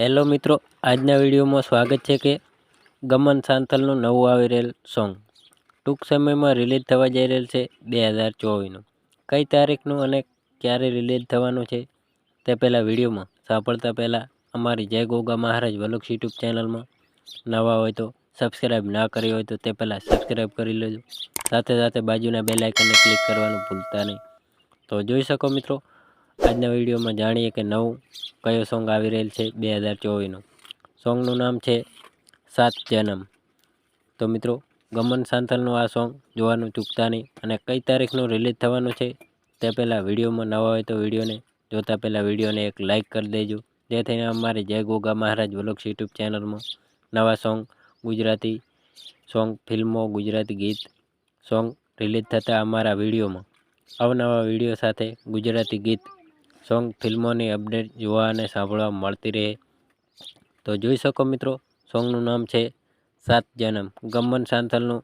Hello મિત્રો, આજના વિડીયોમાં સ્વાગત છે કે ગમન સાંથલનું નવું આવી રહેલ સોંગ. ટૂંક સમયમાં રિલીઝ થવા જઈ રહેલ છે બે હજાર ચોવીસનું. કઈ તારીખનું અને ક્યારે રિલીઝ થવાનું છે તે પહેલાં વિડીયોમાં સાંભળતા પહેલાં અમારી જય ગોગા મહારાજ વલુક્ષ યુટ્યુબ ચેનલમાં નવા હોય તો સબસ્ક્રાઈબ ના કરી હોય તો તે પહેલાં સબસ્ક્રાઈબ કરી લેજો. સાથે સાથે બાજુના બે આઇકનને ક્લિક કરવાનું ભૂલતા નહીં. તો જોઈ શકો મિત્રો આજના વિડીયોમાં જાણીએ કે નવું કયો સોંગ આવી રહેલ છે બે હજાર ચોવીસનું. સોંગનું નામ છે સાત જન્મ. તો મિત્રો, ગમન સાંથલનું આ સોંગ જોવાનું ચૂકતા નહીં અને કઈ તારીખનું રિલીઝ થવાનું છે તે પહેલાં વિડીયોમાં નવા હોય તો વિડીયોને જોતા પહેલાં વિડીયોને એક લાઇક કરી દેજો. જેથી અમારી જય ગોગા મહારાજ વ્લોગ્સ યુટ્યુબ ચેનલમાં નવા સોંગ, ગુજરાતી સોંગ, ફિલ્મો, ગુજરાતી ગીત, સોંગ રિલીઝ થતા અમારા વિડીયોમાં. અવનવા વીડિયો સાથે ગુજરાતી ગીત સોંગ ફિલ્મોની અપડેટ જોવા અને સાંભળવા મળતી રહે. તો જોઈ શકો મિત્રો, સોંગનું નામ છે સાત જન્મ. ગમન સાંથલનું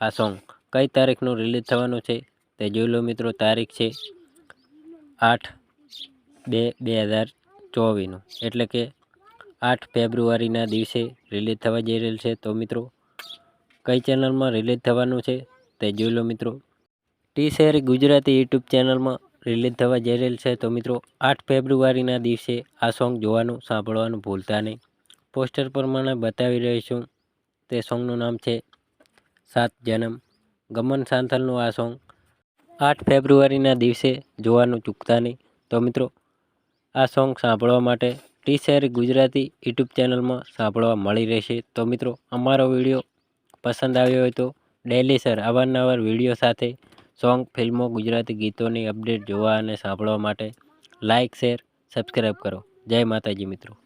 આ સોંગ કઈ તારીખનું રિલીઝ થવાનું છે તે જોઈ લો મિત્રો, તારીખ છે આઠ બે બે હજાર ચોવીસનું. એટલે કે આઠ ફેબ્રુઆરીના દિવસે રિલીઝ થવા જઈ રહેલ છે. તો મિત્રો, કઈ ચેનલમાં રિલીઝ થવાનું છે તે જોઈ લો મિત્રો. ટી શેર ગુજરાતી યુટ્યુબ ચેનલમાં રિલીઝ થવા જઈ રહેલ છે. તો મિત્રો, આઠ ફેબ્રુઆરીના દિવસે આ સોંગ જોવાનું, સાંભળવાનું ભૂલતા નહીં. પોસ્ટર પ્રમાણે બતાવી રહીશું તે સોંગનું નામ છે સાત જન્મ. ગમન સાંથલનું આ સોંગ આઠ ફેબ્રુઆરીના દિવસે જોવાનું ચૂકતા નહીં. તો મિત્રો, આ સોંગ સાંભળવા માટે ટી શેર ગુજરાતી યુટ્યુબ ચેનલમાં સાંભળવા મળી રહેશે. તો મિત્રો, અમારો વીડિયો પસંદ આવ્યો હોય તો ડેલી સર અવારનવાર વીડિયો સાથે સોંગ, ફિલ્મો, ગુજરાતી ગીતોની અપડેટ જોવા અને સાંભળવા માટે લાઇક શેર, સબસ્ક્રાઈબ કરો. જય માતાજી મિત્રો.